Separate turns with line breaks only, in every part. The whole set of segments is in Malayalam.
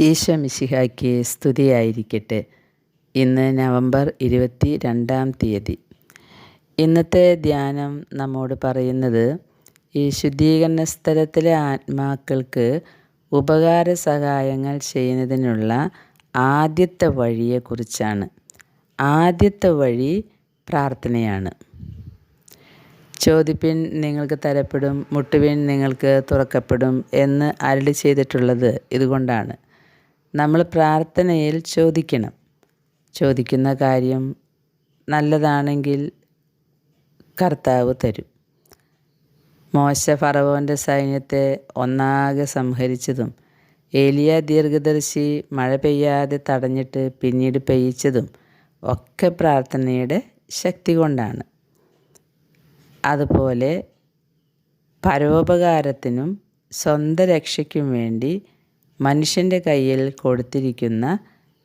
ഈശോ മിശിഹായ്ക്ക് സ്തുതിയായിരിക്കട്ടെ. ഇന്ന് നവംബർ ഇരുപത്തി രണ്ടാം തീയതി. ഇന്നത്തെ ധ്യാനം നമ്മോട് പറയുന്നത് ഈ ശുദ്ധീകരണ സ്ഥലത്തിലെ ആത്മാക്കൾക്ക് ഉപകാര സഹായങ്ങൾ ചെയ്യുന്നതിനുള്ള ആദ്യത്തെ വഴിയെക്കുറിച്ചാണ്. ആദ്യത്തെ വഴി പ്രാർത്ഥനയാണ്. ചോദിപ്പിൻ നിങ്ങൾക്ക് തരപ്പെടും മുട്ടുവിൻ നിങ്ങൾക്ക് തുറക്കപ്പെടും എന്ന് അരളി ചെയ്തിട്ടുള്ളത് ഇതുകൊണ്ടാണ്. നമ്മൾ പ്രാർത്ഥനയിൽ ചോദിക്കണം. ചോദിക്കുന്ന കാര്യം നല്ലതാണെങ്കിൽ കർത്താവ് തരും. മോശ ഫറവോന്റെ സൈന്യത്തെ ഒന്നാകെ സംഹരിച്ചതും ഏലിയ ദീർഘദർശി മഴ പെയ്യാതെ തടഞ്ഞിട്ട് പിന്നീട് പെയ്യിച്ചതും ഒക്കെ പ്രാർത്ഥനയുടെ ശക്തി കൊണ്ടാണ്. അതുപോലെ പരോപകാരത്തിനും സ്വന്തം രക്ഷയ്ക്കും വേണ്ടി മനുഷ്യന്റെ കയ്യിൽ കൊടുത്തിരിക്കുന്ന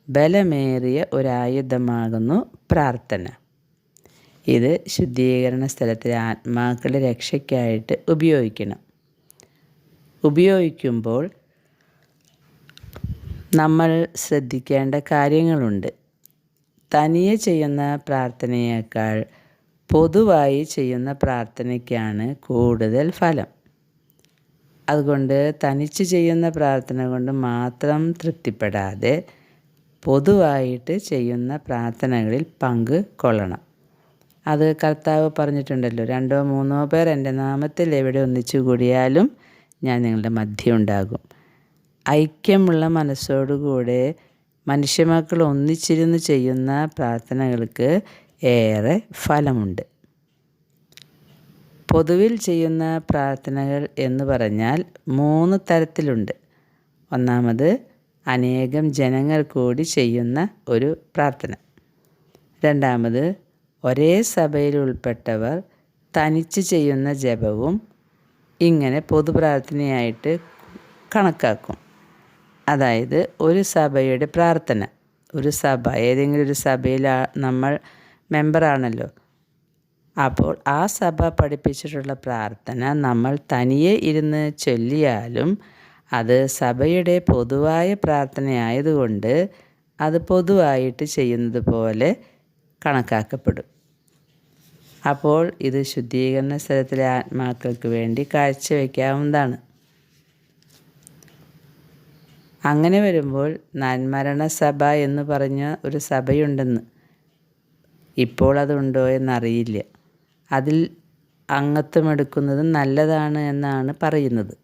ബലമേറിയ ഒരായുധമാകുന്നു പ്രാർത്ഥന. ഇത് ശുദ്ധീകരണ സ്ഥലത്തിലെ ആത്മാക്കളുടെ രക്ഷയ്ക്കായിട്ട് ഉപയോഗിക്കണം. ഉപയോഗിക്കുമ്പോൾ നമ്മൾ ശ്രദ്ധിക്കേണ്ട കാര്യങ്ങളുണ്ട്. തനിയെ ചെയ്യുന്ന പ്രാർത്ഥനയേക്കാൾ പൊതുവായി ചെയ്യുന്ന പ്രാർത്ഥനയ്ക്കാണ് കൂടുതൽ ഫലം. അതുകൊണ്ട് തനിച്ച് ചെയ്യുന്ന പ്രാർത്ഥന കൊണ്ട് മാത്രം തൃപ്തിപ്പെടാതെ പൊതുവായിട്ട് ചെയ്യുന്ന പ്രാർത്ഥനകളിൽ പങ്ക് കൊള്ളണം. അത് കർത്താവ് പറഞ്ഞിട്ടുണ്ടല്ലോ രണ്ടോ മൂന്നോ പേർ എന്റെ നാമത്തിൽ എവിടെ ഒന്നിച്ചു കൂടിയാലും ഞാൻ നിങ്ങളുടെ മധ്യം ഉണ്ടാകും. ഐക്യമുള്ള മനസ്സോടുകൂടെ മനുഷ്യമക്കൾ ഒന്നിച്ചിരുന്ന് ചെയ്യുന്ന പ്രാർത്ഥനകൾക്ക് ഏറെ ഫലമുണ്ട്. പൊതുവിൽ ചെയ്യുന്ന പ്രാർത്ഥനകൾ എന്ന് പറഞ്ഞാൽ മൂന്ന് തരത്തിലുണ്ട്. ഒന്നാമത് അനേകം ജനങ്ങൾ കൂടി ചെയ്യുന്ന ഒരു പ്രാർത്ഥന. രണ്ടാമത് ഒരേ സഭയിൽ ഉൾപ്പെട്ടവർ തനിച്ച് ചെയ്യുന്ന ജപവും ഇങ്ങനെ പൊതുപ്രാർത്ഥനയായിട്ട് കണക്കാക്കും. അതായത് ഒരു സഭയുടെ പ്രാർത്ഥന. ഒരു സഭ ഏതെങ്കിലും ഒരു സഭയിൽ നമ്മൾ മെമ്പറാണല്ലോ. അപ്പോൾ ആ സഭ പഠിപ്പിച്ചിട്ടുള്ള പ്രാർത്ഥന നമ്മൾ തനിയെ ഇരുന്ന് ചൊല്ലിയാലും അത് സഭയുടെ പൊതുവായ പ്രാർത്ഥനയായതുകൊണ്ട് അത് പൊതുവായിട്ട് ചെയ്യുന്നത് പോലെ കണക്കാക്കപ്പെടും. അപ്പോൾ ഇത് ശുദ്ധീകരണ സ്ഥലത്തിലെ ആത്മാക്കൾക്ക് വേണ്ടി കാഴ്ചവെക്കാവുന്നതാണ്. അങ്ങനെ വരുമ്പോൾ നന്മരണ സഭ എന്ന് പറഞ്ഞ ഒരു സഭയുണ്ടെന്ന്. ഇപ്പോൾ അതുണ്ടോ എന്നറിയില്ല. അതിൽ അംഗത്വം എടുക്കുന്നത് നല്ലതാണ് എന്നാണ് പറയുന്നത്.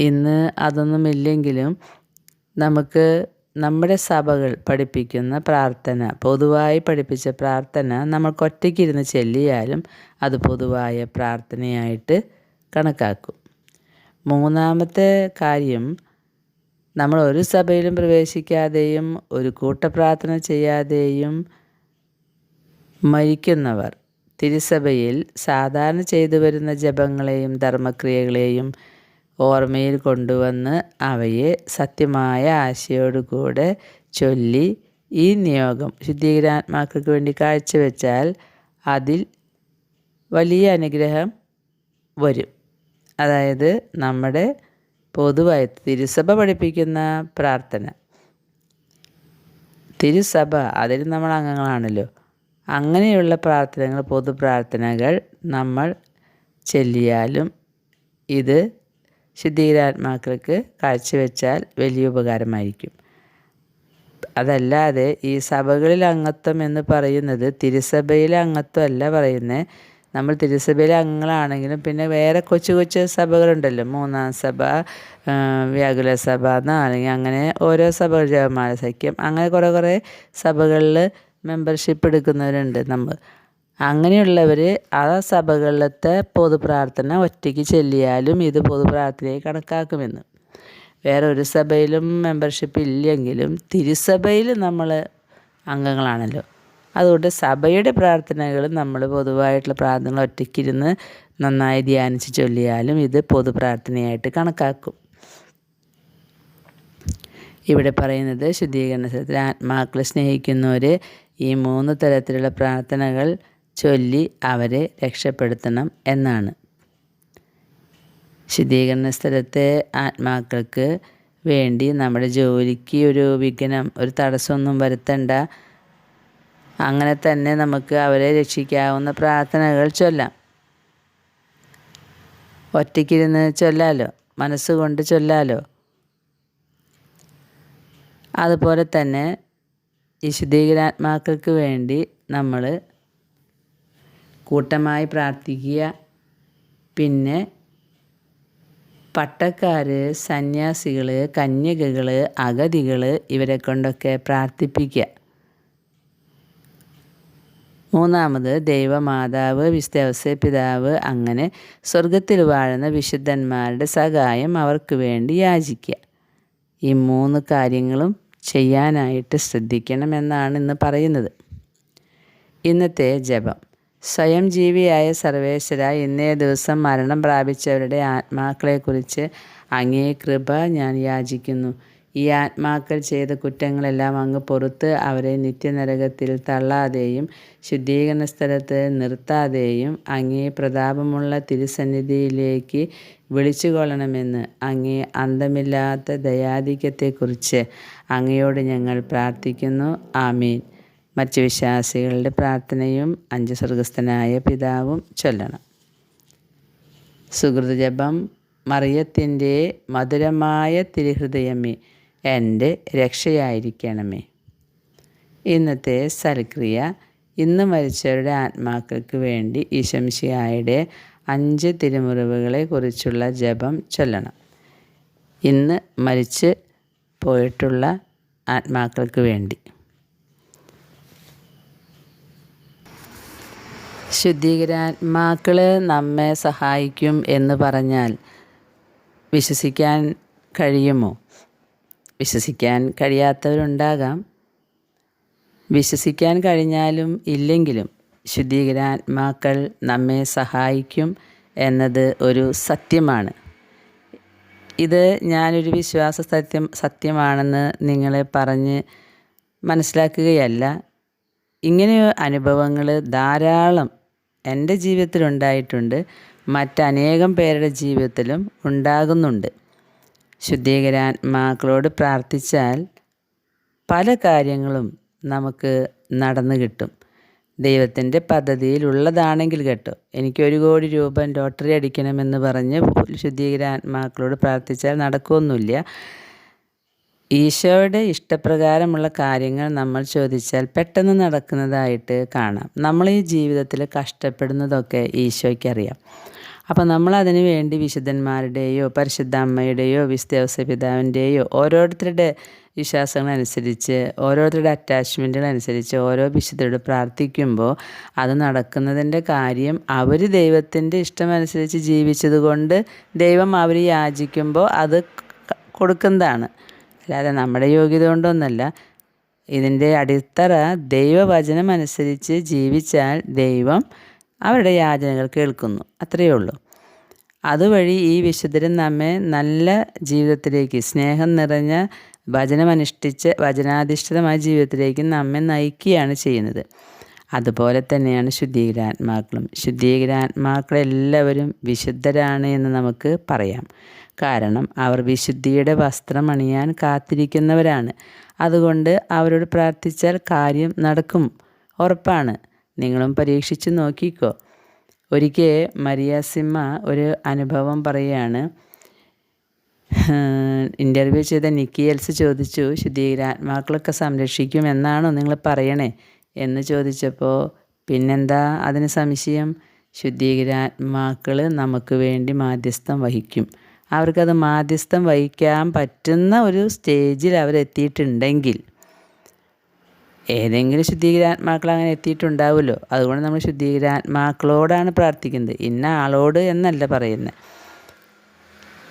ഇന്ന് അതൊന്നുമില്ലെങ്കിലും നമുക്ക് നമ്മുടെ സഭകൾ പഠിപ്പിക്കുന്ന പ്രാർത്ഥന പൊതുവായി പഠിപ്പിച്ച പ്രാർത്ഥന നമ്മൾക്ക് ഒറ്റയ്ക്കിരുന്ന് ചെല്ലിയാലും അത് പൊതുവായ പ്രാർത്ഥനയായിട്ട് കണക്കാക്കും. മൂന്നാമത്തെ കാര്യം നമ്മൾ ഒരു സഭയിലും പ്രവേശിക്കാതെയും ഒരു കൂട്ടപ്രാർത്ഥന ചെയ്യാതെയും മരിക്കുന്നവർ. തിരുസഭയിൽ സാധാരണ ചെയ്തു വരുന്ന ജപങ്ങളെയും ധർമ്മക്രിയകളെയും ഓർമ്മയിൽ കൊണ്ടുവന്ന് അവയെ സത്യമായ ആശയോടുകൂടെ ചൊല്ലി ഈ നിയോഗം ശുദ്ധീകരാത്മാക്കൾക്ക് വേണ്ടി കാഴ്ചവെച്ചാൽ അതിൽ വലിയ അനുഗ്രഹം വരും. അതായത് നമ്മുടെ പൊതുവായി തിരുസഭ പഠിപ്പിക്കുന്ന പ്രാർത്ഥന. തിരുസഭ അതിൽ നമ്മൾ അംഗങ്ങളാണല്ലോ. അങ്ങനെയുള്ള പ്രാർത്ഥനകൾ പൊതു പ്രാർത്ഥനകൾ നമ്മൾ ചൊല്ലിയാലും ഇത് ശുദ്ധീരാത്മാക്കൾക്ക് കാഴ്ചവെച്ചാൽ വലിയ ഉപകാരമായിരിക്കും. അതല്ലാതെ ഈ സഭകളിൽ അംഗത്വം എന്ന് പറയുന്നത് തിരുസഭയിലെ അംഗത്വം അല്ല പറയുന്നത് നമ്മൾ തിരുസഭയിലെ അംഗങ്ങളാണെങ്കിലും പിന്നെ വേറെ കൊച്ചു കൊച്ചു സഭകളുണ്ടല്ലോ. മൂന്നാം സഭ വ്യാകുല സഭ എന്നാണെങ്കിൽ അല്ലെങ്കിൽ അങ്ങനെ ഓരോ സഭകൾ ജപമാല സഖ്യം അങ്ങനെ കുറേ കുറേ സഭകളിൽ മെമ്പർഷിപ്പ് എടുക്കുന്നവരുണ്ട് നമ്മൾ. അങ്ങനെയുള്ളവർ ആ സഭകളിലത്തെ പൊതുപ്രാർത്ഥന ഒറ്റയ്ക്ക് ചെല്ലിയാലും ഇത് പൊതുപ്രാർത്ഥനയെ കണക്കാക്കുമെന്ന്. വേറെ ഒരു സഭയിലും മെമ്പർഷിപ്പ് ഇല്ലെങ്കിലും തിരുസഭയിൽ നമ്മൾ അംഗങ്ങളാണല്ലോ. അതുകൊണ്ട് സഭയുടെ പ്രാർത്ഥനകൾ നമ്മൾ പൊതുവായിട്ടുള്ള പ്രാർത്ഥനകൾ ഒറ്റയ്ക്കിരുന്ന് നന്നായി ധ്യാനിച്ച് ചൊല്ലിയാലും ഇത് പൊതുപ്രാർത്ഥനയായിട്ട് കണക്കാക്കും. ഇവിടെ പറയുന്നത് ശുദ്ധീകരണ സ്ഥലത്തിൽ ആത്മാക്കളെ സ്നേഹിക്കുന്നവർ ഈ മൂന്ന് തരത്തിലുള്ള പ്രാർത്ഥനകൾ ചൊല്ലി അവരെ രക്ഷപ്പെടുത്തണം എന്നാണ്. ശുദ്ധീകരണ സ്ഥലത്തെ ആത്മാക്കൾക്ക് വേണ്ടി നമ്മുടെ ജോലിക്ക് ഒരു വിഘ്നം ഒരു തടസ്സമൊന്നും വരുത്തണ്ട. അങ്ങനെ തന്നെ നമുക്ക് അവരെ രക്ഷിക്കാവുന്ന പ്രാർത്ഥനകൾ ചൊല്ലാം. ഒറ്റയ്ക്കിരുന്ന് ചൊല്ലാലോ? മനസ്സുകൊണ്ട് ചൊല്ലാലോ? അതുപോലെ തന്നെ ഈ ശുദ്ധീകരാത്മാക്കൾക്ക് വേണ്ടി നമ്മൾ കൂട്ടമായി പ്രാർത്ഥിക്കുക. പിന്നെ പട്ടക്കാർ സന്യാസികൾ കന്യകകൾ അഗതികൾ ഇവരെ കൊണ്ടൊക്കെ പ്രാർത്ഥിപ്പിക്കുക. മൂന്നാമത് ദൈവമാതാവ് വിസ്തവസ പിതാവ് അങ്ങനെ സ്വർഗത്തിൽ വാഴുന്ന വിശുദ്ധന്മാരുടെ സഹായം അവർക്ക് വേണ്ടി യാചിക്കുക. ഈ മൂന്ന് കാര്യങ്ങളും ചെയ്യാനായിട്ട് ശ്രദ്ധിക്കണമെന്നാണ് ഇന്ന് പറയുന്നത്. ഇന്നത്തെ ജപം. സ്വയം ജീവിയായ സർവേശ്വര ഇന്നേ ദിവസം മരണം പ്രാപിച്ചവരുടെ ആത്മാക്കളെക്കുറിച്ച് അങ്ങേ കൃപ ഞാൻ യാചിക്കുന്നു. ഈ ആത്മാക്കൾ ചെയ്ത കുറ്റങ്ങളെല്ലാം അങ്ങ് പുറത്ത് അവരെ നിത്യനരകത്തിൽ തള്ളാതെയും ശുദ്ധീകരണ സ്ഥലത്ത് നിർത്താതെയും അങ്ങേ പ്രതാപമുള്ള തിരുസന്നിധിയിലേക്ക് വിളിച്ചുകൊള്ളണമെന്ന് അങ്ങേ അന്തമില്ലാത്ത ദയാധിക്യത്തെക്കുറിച്ച് അങ്ങയോട് ഞങ്ങൾ പ്രാർത്ഥിക്കുന്നു. ആമീൻ. മറ്റ് വിശ്വാസികളുടെ പ്രാർത്ഥനയും അഞ്ച് സ്വർഗസ്ഥനായ പിതാവും ചൊല്ലണം. സുഹൃതജപം മറിയത്തിന്റെ മധുരമായ തിരുഹൃദയമേ എന്റെ രക്ഷയായിരിക്കണമേ. ഇന്നത്തെ സൽക്രിയ ഇന്ന് മരിച്ചവരുടെ ആത്മാക്കൾക്ക് വേണ്ടി ഈശംശിയായുടെ അഞ്ച് തിരുമുറിവുകളെ കുറിച്ചുള്ള ജപം ചൊല്ലണം. ഇന്ന് മരിച്ച് പോയിട്ടുള്ള ആത്മാക്കൾക്ക് വേണ്ടി. ശുദ്ധീകരാത്മാക്കൾ നമ്മെ സഹായിക്കും എന്ന് പറഞ്ഞാൽ വിശ്വസിക്കാൻ കഴിയുമോ? വിശ്വസിക്കാൻ കഴിയാത്തവരുണ്ടാകാം. വിശ്വസിക്കാൻ കഴിഞ്ഞാലും ഇല്ലെങ്കിലും ശുദ്ധീകരാത്മാക്കൾ നമ്മെ സഹായിക്കും എന്നത് ഒരു സത്യമാണ്. ഇത് ഞാനൊരു വിശ്വാസ സത്യം സത്യമാണെന്ന് നിങ്ങളെ പറഞ്ഞ് മനസ്സിലാക്കുകയല്ല. ഇങ്ങനെ അനുഭവങ്ങൾ ധാരാളം എന്റെ ജീവിതത്തിലുണ്ടായിട്ടുണ്ട്. മറ്റനേകം പേരുടെ ജീവിതത്തിലും ഉണ്ടാകുന്നുണ്ട്. ശുദ്ധീകരാത്മാക്കളോട് പ്രാർത്ഥിച്ചാൽ പല കാര്യങ്ങളും നമുക്ക് നടന്നു കിട്ടും. ദൈവത്തിന്റെ പദ്ധതിയിലുള്ളതാണെങ്കിൽ കേട്ടോ. എനിക്ക് ഒരു കോടി രൂപ ലോട്ടറി അടിക്കണമെന്ന് പറഞ്ഞ് ശുദ്ധീകരാത്മാക്കളോട് പ്രാർത്ഥിച്ചാൽ നടക്കുമൊന്നുമില്ല ഈശോയുടെ ഇഷ്ടപ്രകാരമുള്ള കാര്യങ്ങൾ നമ്മൾ ചോദിച്ചാൽ പെട്ടെന്ന് നടക്കുന്നതായിട്ട് കാണാം. നമ്മൾ ഈ ജീവിതത്തിൽ കഷ്ടപ്പെടുന്നതൊക്കെ ഈശോയ്ക്കറിയാം. അപ്പോൾ നമ്മൾ അതിനു വേണ്ടി വിശുദ്ധന്മാരുടെയോ പരിശുദ്ധ അമ്മയുടെയോ വിസ്തവസ പിതാവിന്റെയോ ഓരോരുത്തരുടെ വിശ്വാസങ്ങളനുസരിച്ച് ഓരോരുത്തരുടെ അറ്റാച്ച്മെന്റുകളനുസരിച്ച് ഓരോ വിശുദ്ധരോട് പ്രാർത്ഥിക്കുമ്പോൾ അത് നടക്കുന്നതിന്റെ കാര്യം അവർ ദൈവത്തിന്റെ ഇഷ്ടമനുസരിച്ച് ജീവിച്ചതുകൊണ്ട് ദൈവം അവർ യാചിക്കുമ്പോൾ അത് കൊടുക്കുന്നതാണ്. അല്ലാതെ നമ്മുടെ യോഗ്യത കൊണ്ടൊന്നല്ല. ഇതിന്റെ അടിത്തറ ദൈവവചനം അനുസരിച്ച് ജീവിച്ചാൽ ദൈവം അവരുടെ യാചനകൾ കേൾക്കുന്നു. അത്രയേ ഉള്ളൂ. അതുവഴി ഈ വിശുദ്ധരൻ നമ്മെ നല്ല ജീവിതത്തിലേക്ക് സ്നേഹം നിറഞ്ഞ വചനമനുഷ്ഠിച്ച് വചനാധിഷ്ഠിതമായ ജീവിതത്തിലേക്ക് നമ്മെ നയിക്കുകയാണ് ചെയ്യുന്നത്. അതുപോലെ തന്നെയാണ് ശുദ്ധീകരാത്മാക്കളും. ശുദ്ധീകരാത്മാക്കളെല്ലാവരും വിശുദ്ധരാണ് എന്ന് നമുക്ക് പറയാം. കാരണം അവർ വിശുദ്ധിയുടെ വസ്ത്രം അണിയാൻ കാത്തിരിക്കുന്നവരാണ്. അതുകൊണ്ട് അവരോട് പ്രാർത്ഥിച്ചാൽ കാര്യം നടക്കും. ഉറപ്പാണ്. നിങ്ങളും പരീക്ഷിച്ച് നോക്കിക്കോ. ഒരിക്കൽ മരിയാസിമ്മ ഒരു അനുഭവം പറയുകയാണ്. ഇന്റർവ്യൂ ചെയ്ത നിക്കി എൽസ് ചോദിച്ചു ശുദ്ധീകരാത്മാക്കളൊക്കെ സംരക്ഷിക്കും എന്നാണോ നിങ്ങൾ പറയണേ? എന്ന് ചോദിച്ചപ്പോൾ പിന്നെന്താ? അതിന് സംശയം? ശുദ്ധീകരാത്മാക്കൾ നമുക്ക് വേണ്ടി മാധ്യസ്ഥം വഹിക്കും. അവർക്കത് മാധ്യസ്ഥം വഹിക്കാൻ പറ്റുന്ന ഒരു സ്റ്റേജിൽ അവരെത്തിയിട്ടുണ്ടെങ്കിൽ ഏതെങ്കിലും ശുദ്ധീകരാത്മാക്കൾ അങ്ങനെ എത്തിയിട്ടുണ്ടാവുമല്ലോ. അതുകൊണ്ട് നമ്മൾ ശുദ്ധീകരാത്മാക്കളോടാണ് പ്രാർത്ഥിക്കുന്നത്. ഇന്ന ആളോട് എന്നല്ല പറയുന്നത്.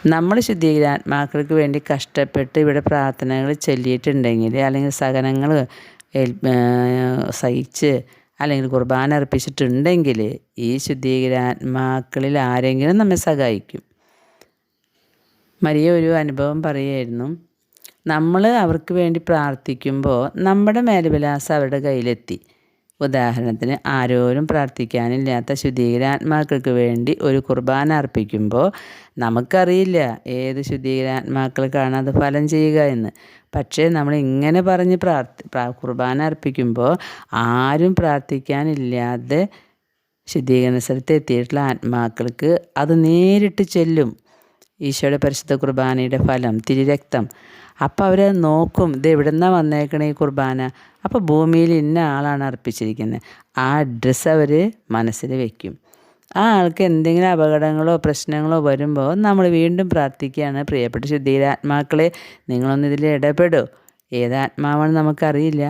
നമ്മൾ ശുദ്ധീകരാത്മാക്കൾക്ക് വേണ്ടി കഷ്ടപ്പെട്ട് ഇവിടെ പ്രാർത്ഥനകൾ ചൊല്ലിയിട്ടുണ്ടെങ്കിൽ അല്ലെങ്കിൽ സഹനങ്ങൾ സഹിച്ച് അല്ലെങ്കിൽ കുർബാന അർപ്പിച്ചിട്ടുണ്ടെങ്കിൽ ഈ ശുദ്ധീകരാത്മാക്കളിൽ ആരെങ്കിലും നമ്മെ സഹായിക്കും. മരിയ ഒരു അനുഭവം പറയുമായിരുന്നു നമ്മൾ അവർക്ക് വേണ്ടി പ്രാർത്ഥിക്കുമ്പോൾ നമ്മുടെ മേലവിലാസം അവരുടെ കയ്യിലെത്തി. ഉദാഹരണത്തിന് ആരോരും പ്രാർത്ഥിക്കാനില്ലാത്ത ശുദ്ധീകരാത്മാക്കൾക്ക് വേണ്ടി ഒരു കുർബാന അർപ്പിക്കുമ്പോൾ നമുക്കറിയില്ല ഏത് ശുദ്ധീകരാത്മാക്കൾക്കാണ് അത് ഫലം ചെയ്യുക എന്ന്. പക്ഷേ നമ്മൾ ഇങ്ങനെ പറഞ്ഞ് പ്രാർത്ഥി കുർബാന അർപ്പിക്കുമ്പോൾ ആരും പ്രാർത്ഥിക്കാനില്ലാതെ ശുദ്ധീകരണ സ്ഥലത്ത് എത്തിയിട്ടുള്ള ആത്മാക്കൾക്ക് അത് നേരിട്ട് ചെല്ലും. ഈശോയുടെ പരിശുദ്ധ കുർബാനയുടെ ഫലം തിരുരക്തം. അപ്പോൾ അവർ നോക്കും ഇത് എവിടെ നിന്നാണ് വന്നേക്കണേ ഈ കുർബാന. അപ്പോൾ ഭൂമിയിൽ ഇന്ന ആളാണ് അർപ്പിച്ചിരിക്കുന്നത് ആ അഡ്രസ്സ് അവർ മനസ്സിൽ വയ്ക്കും ആ ആൾക്ക് എന്തെങ്കിലും അപകടങ്ങളോ പ്രശ്നങ്ങളോ വരുമ്പോൾ നമ്മൾ വീണ്ടും പ്രാർത്ഥിക്കുകയാണ് പ്രിയപ്പെട്ട ശുദ്ധീരാത്മാക്കളെ നിങ്ങളൊന്ന് ഇതിൽ ഇടപെടൂ. ഏതാത്മാവാണ് നമുക്കറിയില്ല.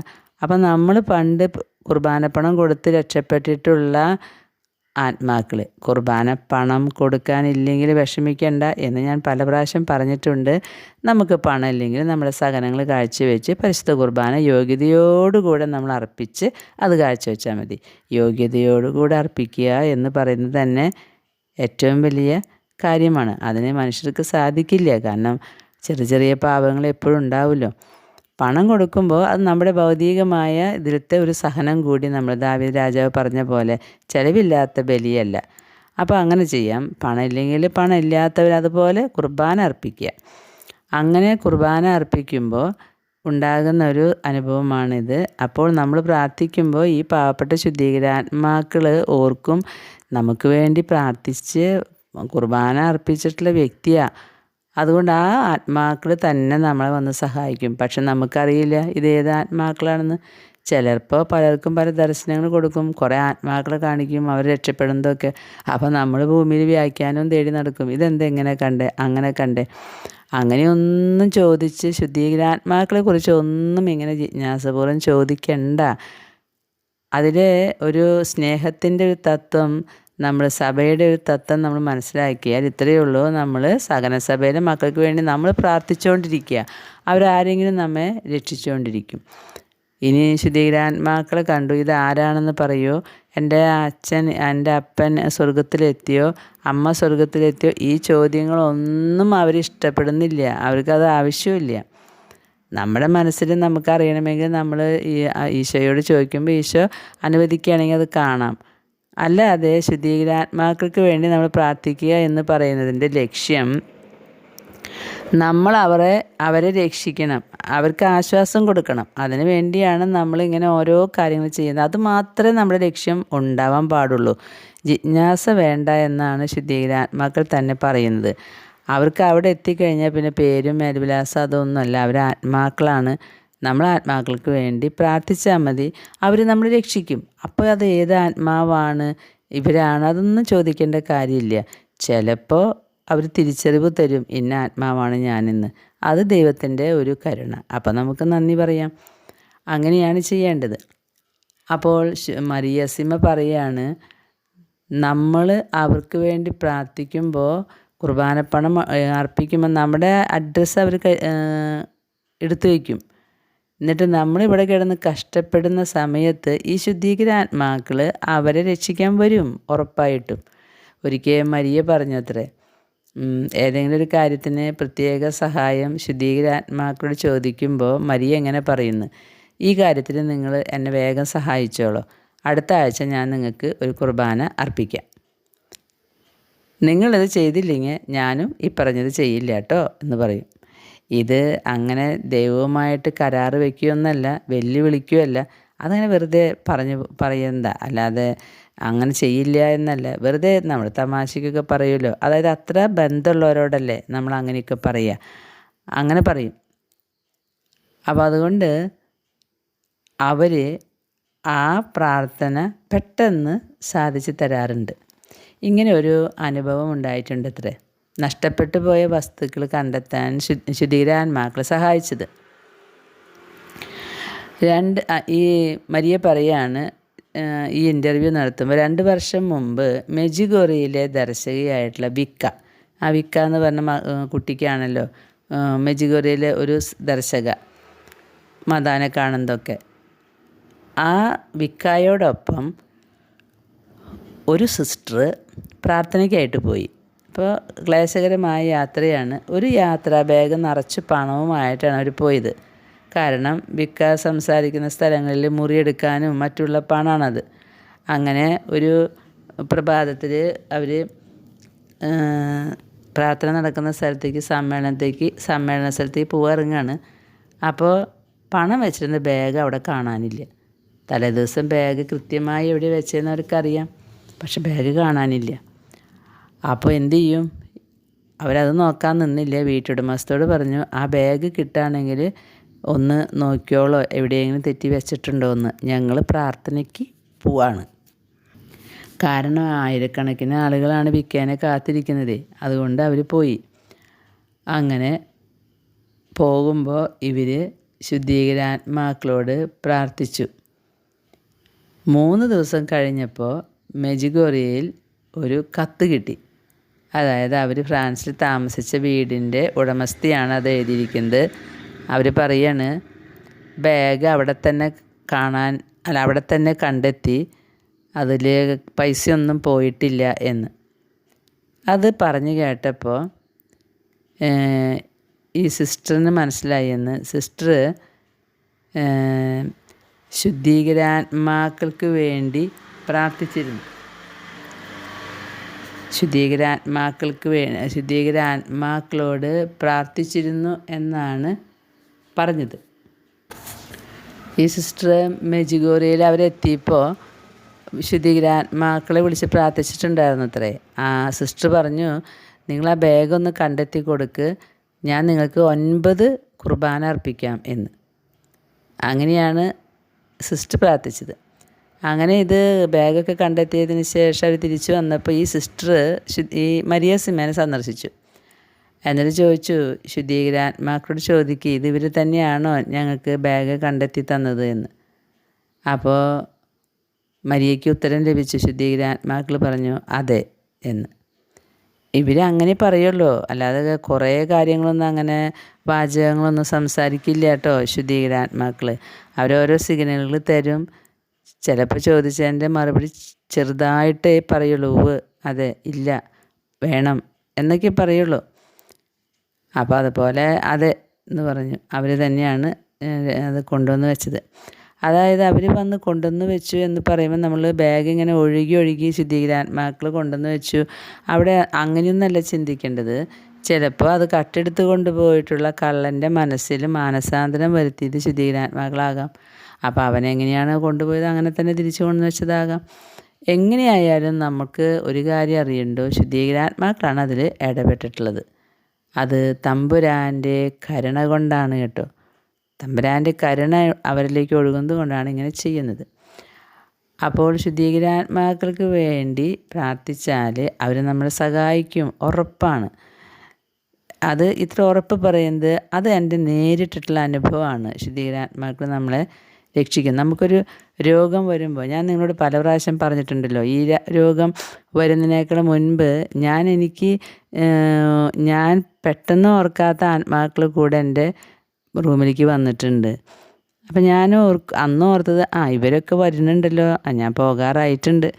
അപ്പം നമ്മൾ പണ്ട് കുർബാനപ്പണം കൊടുത്ത് രക്ഷപ്പെട്ടിട്ടുള്ള ആത്മാക്കൾ കുർബാന പണം കൊടുക്കാനില്ലെങ്കിൽ വിഷമിക്കേണ്ട എന്ന് ഞാൻ പല പ്രാവശ്യം പറഞ്ഞിട്ടുണ്ട്. നമുക്ക് പണം ഇല്ലെങ്കിൽ നമ്മുടെ സഹനങ്ങൾ കാഴ്ചവെച്ച് പരിശുദ്ധ കുർബാന യോഗ്യതയോടുകൂടെ നമ്മൾ അർപ്പിച്ച് അത് കാഴ്ചവെച്ചാൽ മതി. യോഗ്യതയോടുകൂടെ അർപ്പിക്കുക എന്ന് പറയുന്നത് തന്നെ ഏറ്റവും വലിയ കാര്യമാണ്. അതിന് മനുഷ്യർക്ക് സാധിക്കില്ല. കാരണം ചെറിയ ചെറിയ പാപങ്ങൾ എപ്പോഴും ഉണ്ടാവുമല്ലോ. പണം കൊടുക്കുമ്പോൾ അത് നമ്മുടെ ഭൗതികമായ ഇതിലത്തെ ഒരു സഹനം കൂടി നമ്മൾ ദാവീദ് രാജാവ് പറഞ്ഞ പോലെ ചിലവില്ലാത്ത ബലിയല്ല. അപ്പോൾ അങ്ങനെ ചെയ്യാം. പണം ഇല്ലെങ്കിൽ പണം ഇല്ലാത്തവർ അതുപോലെ കുർബാന അർപ്പിക്കുക. അങ്ങനെ കുർബാന അർപ്പിക്കുമ്പോൾ ഉണ്ടാകുന്ന ഒരു അനുഭവമാണിത്. അപ്പോൾ നമ്മൾ പ്രാർത്ഥിക്കുമ്പോൾ ഈ പാവപ്പെട്ട ശുദ്ധീകരാത്മാക്കൾ ഓർക്കും നമുക്ക് വേണ്ടി പ്രാർത്ഥിച്ച് കുർബാന അർപ്പിച്ചിട്ടുള്ള വ്യക്തിയാണ് അതുകൊണ്ട് ആ ആത്മാക്കൾ തന്നെ നമ്മളെ വന്ന് സഹായിക്കും. പക്ഷെ നമുക്കറിയില്ല ഇത് ഏത് ആത്മാക്കളാണെന്ന്. ചിലപ്പോൾ പലർക്കും പല ദർശനങ്ങൾ കൊടുക്കും കുറേ ആത്മാക്കളെ കാണിക്കും അവർ രക്ഷപ്പെടുന്നതൊക്കെ. അപ്പോൾ നമ്മൾ ഭൂമിയിൽ വ്യാഖ്യാനവും തേടി നടക്കും. ഇതെന്താ എങ്ങനെ കണ്ടേ അങ്ങനെ കണ്ടേ. അങ്ങനെയൊന്നും ചോദിച്ച് ശുദ്ധീകരാത്മാക്കളെ കുറിച്ച് ഒന്നും ഇങ്ങനെ ജിജ്ഞാസപൂർവം ചോദിക്കണ്ട. അതിൽ ഒരു സ്നേഹത്തിന്റെ ഒരു തത്വം നമ്മൾ സഭയുടെ ഒരു തത്വം നമ്മൾ മനസ്സിലാക്കിയാൽ ഇത്രയേ ഉള്ളൂ. നമ്മൾ സഹനസഭയിലെ മക്കൾക്ക് വേണ്ടി നമ്മൾ പ്രാർത്ഥിച്ചുകൊണ്ടിരിക്കുക. അവരാരെങ്കിലും നമ്മെ രക്ഷിച്ചുകൊണ്ടിരിക്കും. ഇനി ശുദ്ധീകരാത്മാക്കളെ കണ്ടു ഇത് ആരാണെന്ന് പറയൂ? എന്റെ അച്ഛൻ എന്റെ അപ്പൻ സ്വർഗത്തിലെത്തിയോ അമ്മ സ്വർഗത്തിലെത്തിയോ ഈ ചോദ്യങ്ങളൊന്നും അവർ ഇഷ്ടപ്പെടുന്നില്ല. അവർക്കത് ആവശ്യമില്ല നമ്മുടെ മനസ്സിൽ നമുക്കറിയണമെങ്കിൽ നമ്മൾ ഈ ഈശോയോട് ചോദിക്കുമ്പോൾ ഈശോ അനുവദിക്കുകയാണെങ്കിൽ അത് കാണാം. അല്ലാതെ ശുദ്ധീകരാത്മാക്കൾക്ക് വേണ്ടി നമ്മൾ പ്രാർത്ഥിക്കുക എന്ന് പറയുന്നതിന്റെ ലക്ഷ്യം നമ്മൾ അവരെ അവരെ രക്ഷിക്കണം. അവർക്ക് ആശ്വാസം കൊടുക്കണം. അതിനു വേണ്ടിയാണ് നമ്മളിങ്ങനെ ഓരോ കാര്യങ്ങൾ ചെയ്യുന്നത്. അത് മാത്രമേ നമ്മുടെ ലക്ഷ്യം ഉണ്ടാവാൻ പാടുള്ളൂ. ജിജ്ഞാസ വേണ്ട എന്നാണ് ശുദ്ധീകരാത്മാക്കൾ തന്നെ പറയുന്നത്. അവർക്ക് അവിടെ എത്തിക്കഴിഞ്ഞാൽ പിന്നെ പേരും മേൽവിലാസം അതൊന്നുമല്ല. അവർ ആത്മാക്കളാണ് നമ്മൾ ആത്മാക്കൾക്ക് വേണ്ടി പ്രാർത്ഥിച്ചാൽ മതി. അവർ നമ്മൾ രക്ഷിക്കും. അപ്പോൾ അത് ഏത് ആത്മാവാണ്? ഇവരാണ്. അതൊന്നും ചോദിക്കേണ്ട കാര്യമില്ല. ചിലപ്പോൾ അവർ തിരിച്ചറിവ് തരും. ഇന്ന ആത്മാവാണ് ഞാനെന്ന്. അത് ദൈവത്തിന്റെ ഒരു കരുണ. അപ്പോൾ നമുക്ക് നന്ദി പറയാം. അങ്ങനെയാണ് ചെയ്യേണ്ടത്. അപ്പോൾ മരിയസിമ പറയാണ് നമ്മൾ അവർക്ക് വേണ്ടി പ്രാർത്ഥിക്കുമ്പോൾ കുർബാനപ്പണം അർപ്പിക്കുമ്പോൾ നമ്മുടെ അഡ്രസ്സ് അവർ എടുത്തു വയ്ക്കും. എന്നിട്ട് നമ്മളിവിടെ കിടന്ന് കഷ്ടപ്പെടുന്ന സമയത്ത് ഈ ശുദ്ധീകരാത്മാക്കൾ അവരെ രക്ഷിക്കാൻ വരും ഉറപ്പായിട്ടും. ഒരിക്കൽ മരിയ പറഞ്ഞത്രേ ഏതെങ്കിലും ഒരു കാര്യത്തിന് പ്രത്യേക സഹായം ശുദ്ധീകരാത്മാക്കളോട് ചോദിക്കുമ്പോൾ മരിയ എങ്ങനെ പറയുന്നു ഈ കാര്യത്തിൽ നിങ്ങൾ എന്നെ വേഗം സഹായിച്ചോളൂ. അടുത്ത ആഴ്ച ഞാൻ നിങ്ങൾക്ക് ഒരു കുർബാന അർപ്പിക്കാം. നിങ്ങളിത് ചെയ്തില്ലെങ്കിൽ ഞാനും ഈ പറഞ്ഞത് ചെയ്യില്ല കേട്ടോ എന്ന് പറയും. ഇത് അങ്ങനെ ദൈവവുമായിട്ട് കരാറ് വയ്ക്കുകയൊന്നല്ല വെല്ലുവിളിക്കുകയല്ല അതങ്ങനെ വെറുതെ പറഞ്ഞു പറയുന്നതാ. അല്ലാതെ അങ്ങനെ ചെയ്യില്ല എന്നല്ല. വെറുതെ നമ്മൾ തമാശക്കൊക്കെ പറയുമല്ലോ. അതായത് അത്ര ബന്ധമുള്ളവരോടല്ലേ നമ്മൾ അങ്ങനെയൊക്കെ പറയുക. അങ്ങനെ പറയും. അപ്പോൾ അതുകൊണ്ട് അവർ ആ പ്രാർത്ഥന പെട്ടെന്ന് സാധിച്ചു തരാറുണ്ട്. ഇങ്ങനെ ഒരു അനുഭവം ഉണ്ടായിട്ടുണ്ട് അത്രേ നഷ്ടപ്പെട്ടു പോയ വസ്തുക്കൾ കണ്ടെത്താൻ ശുദ്ധീരാത്മാക്കളെ സഹായിച്ചത്. രണ്ട് ഈ മരിയ പറയാണ് ഈ ഇന്റർവ്യൂ നടത്തുമ്പോൾ രണ്ട് വർഷം മുമ്പ് മെജിഗോറിയിലെ ദർശകയായിട്ടുള്ള വിക്ക ആ വിക്ക എന്ന് പറഞ്ഞ കുട്ടിക്കാണല്ലോ മെജിഗോറിയിലെ ഒരു ദർശക മദാനെ കാണുന്നതൊക്കെ ആ വിക്കായോടൊപ്പം ഒരു സിസ്റ്റർ പ്രാർത്ഥനയ്ക്കായിട്ട് പോയി. ഇപ്പോൾ ക്ലേശകരമായ യാത്രയാണ്. ഒരു യാത്ര ബാഗ് നിറച്ച് പണവുമായിട്ടാണ് അവർ പോയത്. കാരണം വിക്ക സംസാരിക്കുന്ന സ്ഥലങ്ങളിൽ മുറിയെടുക്കാനും മറ്റുള്ള പണമാണത് അങ്ങനെ ഒരു പ്രഭാതത്തിൽ അവർ പ്രാർത്ഥന നടക്കുന്ന സ്ഥലത്തേക്ക് സമ്മേളനത്തേക്ക് സമ്മേളന സ്ഥലത്തേക്ക് പോകാറിങ്ങാണ് അപ്പോൾ പണം വെച്ചിരുന്ന ബാഗ് അവിടെ കാണാനില്ല. തലേദിവസം ബാഗ് കൃത്യമായി എവിടെ വെച്ചതെന്ന് അവർക്കറിയാം. പക്ഷെ ബാഗ് കാണാനില്ല. അപ്പോൾ എന്തു ചെയ്യും? അവരത് നോക്കാൻ നിന്നില്ല. വീട്ടുടമസ്ഥയോട് പറഞ്ഞു ആ ബാഗ് കിട്ടുകയാണെങ്കിൽ ഒന്ന് നോക്കിയോളോ എവിടെയെങ്കിലും തെറ്റി വെച്ചിട്ടുണ്ടോ എന്ന്. ഞങ്ങൾ പ്രാർത്ഥനയ്ക്ക് പോവാണ്. കാരണം ആയിരക്കണക്കിന് ആളുകളാണ് വിൽക്കാനെ കാത്തിരിക്കുന്നത്. അതുകൊണ്ട് അവർ പോയി. അങ്ങനെ പോകുമ്പോൾ ഇവർ ശുദ്ധീകരാത്മാക്കളോട് പ്രാർത്ഥിച്ചു. മൂന്ന് ദിവസം കഴിഞ്ഞപ്പോൾ മെജിഗോറിയയിൽ ഒരു കത്ത് കിട്ടി. അതായത് അവർ ഫ്രാൻസിൽ താമസിച്ച വീടിന്റെ ഉടമസ്ഥയാണ് അത് എഴുതിയിരിക്കുന്നത്. അവർ പറയാണ് ബാഗ് അവിടെ തന്നെ കാണാൻ അല്ല അവിടെ തന്നെ കണ്ടെത്തി അതിൽ പൈസയൊന്നും പോയിട്ടില്ല എന്ന്. അത് പറഞ്ഞു കേട്ടപ്പോൾ ഈ സിസ്റ്ററിന് മനസ്സിലായി എന്ന്. സിസ്റ്റർ ശുദ്ധീകരാത്മാക്കൾക്ക് വേണ്ടി പ്രാർത്ഥിച്ചിരുന്നു. ശുദ്ധീകരാത്മാക്കൾക്ക് വേ ശുദ്ധീകരാത്മാക്കളോട് പ്രാർത്ഥിച്ചിരുന്നു എന്നാണ് പറഞ്ഞത്. ഈ സിസ്റ്റർ മെജിഗോറിയയിൽ അവരെത്തിയപ്പോൾ ശുദ്ധീകരാത്മാക്കളെ വിളിച്ച് പ്രാർത്ഥിച്ചിട്ടുണ്ടായിരുന്നു അത്രേ ആ സിസ്റ്റർ പറഞ്ഞു നിങ്ങൾ ആ ബാഗ് ഒന്ന് കണ്ടെത്തി കൊടുക്ക് ഞാൻ നിങ്ങൾക്ക് ഒൻപത് കുർബാന അർപ്പിക്കാം എന്ന്. അങ്ങനെയാണ് സിസ്റ്റർ പ്രാർത്ഥിച്ചത്. അങ്ങനെ ഇത് ബാഗൊക്കെ കണ്ടെത്തിയതിന് ശേഷം അവർ തിരിച്ചു വന്നപ്പോൾ ഈ സിസ്റ്റർ ഈ മരിയ സിമേനെ സന്ദർശിച്ചു. എന്നിട്ട് ചോദിച്ചു ശുദ്ധീകരാത്മാക്കളോട് ചോദിക്കുക ഇത് ഇവർ തന്നെയാണോ ഞങ്ങൾക്ക് ബാഗ് കണ്ടെത്തി തന്നത് എന്ന്? അപ്പോൾ മരിയയ്ക്ക് ഉത്തരം ലഭിച്ചു ശുദ്ധീകരാത്മാക്കൾ പറഞ്ഞു അതെ എന്ന്. ഇവർ അങ്ങനെ പറയുള്ളൂ. അല്ലാതെ കുറേ കാര്യങ്ങളൊന്നും അങ്ങനെ വാചകങ്ങളൊന്നും സംസാരിക്കില്ല കേട്ടോ ശുദ്ധീകരാത്മാക്കൾ അവരോരോ സിഗ്നലുകൾ തരും. ചിലപ്പോൾ ചോദിച്ചതിന്റെ മറുപടി ചെറുതായിട്ടേ പറയുള്ളൂ. ഉവ് അതെ. ഇല്ല. വേണം എന്നൊക്കെ പറയുള്ളൂ. അപ്പോൾ അതുപോലെ അതെ എന്ന് പറഞ്ഞു. അവർ തന്നെയാണ് അത് കൊണ്ടുവന്ന് വെച്ചത്. അതായത് അവർ വന്ന് കൊണ്ടുവന്ന് വെച്ചു എന്ന് പറയുമ്പോൾ നമ്മൾ ബാഗ് ഇങ്ങനെ ഒഴുകി ഒഴുകി ശുദ്ധീകരാത്മാക്കൾ കൊണ്ടുവന്ന് വെച്ചു. അവിടെ അങ്ങനെയൊന്നല്ല ചിന്തിക്കേണ്ടത്. ചിലപ്പോൾ അത് കട്ടെടുത്ത് കൊണ്ടുപോയിട്ടുള്ള കള്ളന്റെ മനസ്സിൽ മാനസാന്തരം വരുത്തിയത് ശുദ്ധീകരാത്മാക്കളാകാം അപ്പോൾ അവനെങ്ങനെയാണ് കൊണ്ടുപോയത്? അങ്ങനെ തന്നെ തിരിച്ചു കൊണ്ടു വെച്ചതാകാം. എങ്ങനെയായാലും നമുക്ക് ഒരു കാര്യം അറിയണ്ടോ. ശുദ്ധീകരാത്മാക്കളാണ് അതിൽ ഇടപെട്ടിട്ടുള്ളത്. അത് തമ്പുരാന്റെ കരുണ കൊണ്ടാണ് കേട്ടോ. തമ്പുരാന്റെ കരുണ അവരിലേക്ക് ഒഴുകുന്നത് കൊണ്ടാണ് ഇങ്ങനെ ചെയ്യുന്നത്. അപ്പോൾ ശുദ്ധീകരാത്മാക്കൾക്ക് വേണ്ടി പ്രാർത്ഥിച്ചാൽ അവർ നമ്മളെ സഹായിക്കും. ഉറപ്പാണ്. അത് ഇത്ര ഉറപ്പ് പറയുന്നത് അത് എന്റെ നേരിട്ടിട്ടുള്ള അനുഭവമാണ്. ശുദ്ധീകരാത്മാക്കൾ നമ്മളെ രക്ഷിക്കും. നമുക്കൊരു രോഗം വരുമ്പോൾ ഞാൻ നിങ്ങളോട് പല പ്രാവശ്യം പറഞ്ഞിട്ടുണ്ടല്ലോ ഈ രോഗം വരുന്നതിനേക്കാൾ മുൻപ് ഞാൻ എനിക്ക് ഞാൻ പെട്ടെന്ന് ഓർക്കാത്ത ആത്മാക്കൾ കൂടെ എന്റെ റൂമിലേക്ക് വന്നിട്ടുണ്ട്. അപ്പം ഞാൻ ഓർക്ക് അന്ന് ഓർത്തത് ആ ഇവരൊക്കെ വരുന്നുണ്ടല്ലോ ആ ഞാൻ പോകാറായിട്ടുണ്ട്.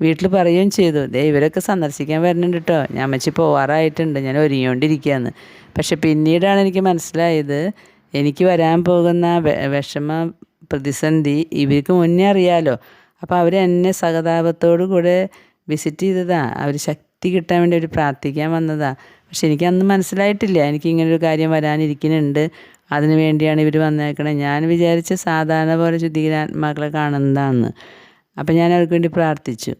വീട്ടിൽ പറയുകയും ചെയ്തു ദേ ഇവരൊക്കെ സന്ദർശിക്കാൻ വരുന്നുണ്ട് കേട്ടോ ഞാൻ അമ്മച്ചി പോവാറായിട്ടുണ്ട് ഞാൻ ഒരുങ്ങിക്കൊണ്ടിരിക്കുകയെന്ന് പക്ഷെ പിന്നീടാണ് എനിക്ക് മനസ്സിലായത് എനിക്ക് വരാൻ പോകുന്ന വിഷമ പ്രതിസന്ധി ഇവർക്ക് മുന്നേ അറിയാലോ. അപ്പോൾ അവർ എന്നെ സഹതാപത്തോടു കൂടെ വിസിറ്റ് ചെയ്തതാ. അവർ ശക്തി കിട്ടാൻ വേണ്ടി അവർ പ്രാർത്ഥിക്കാൻ വന്നതാ. പക്ഷെ എനിക്ക് അന്ന് മനസ്സിലായിട്ടില്ല. എനിക്ക് ഇങ്ങനൊരു കാര്യം വരാനിരിക്കുന്നുണ്ട്. അതിനു വേണ്ടിയാണ് ഇവർ വന്നേക്കണേ. ഞാൻ വിചാരിച്ച സാധാരണ പോലെ ശുദ്ധീകരാത്മാക്കളെ കാണുന്നതാണെന്ന് അപ്പം ഞാൻ അവർക്ക് വേണ്ടി പ്രാർത്ഥിച്ചു.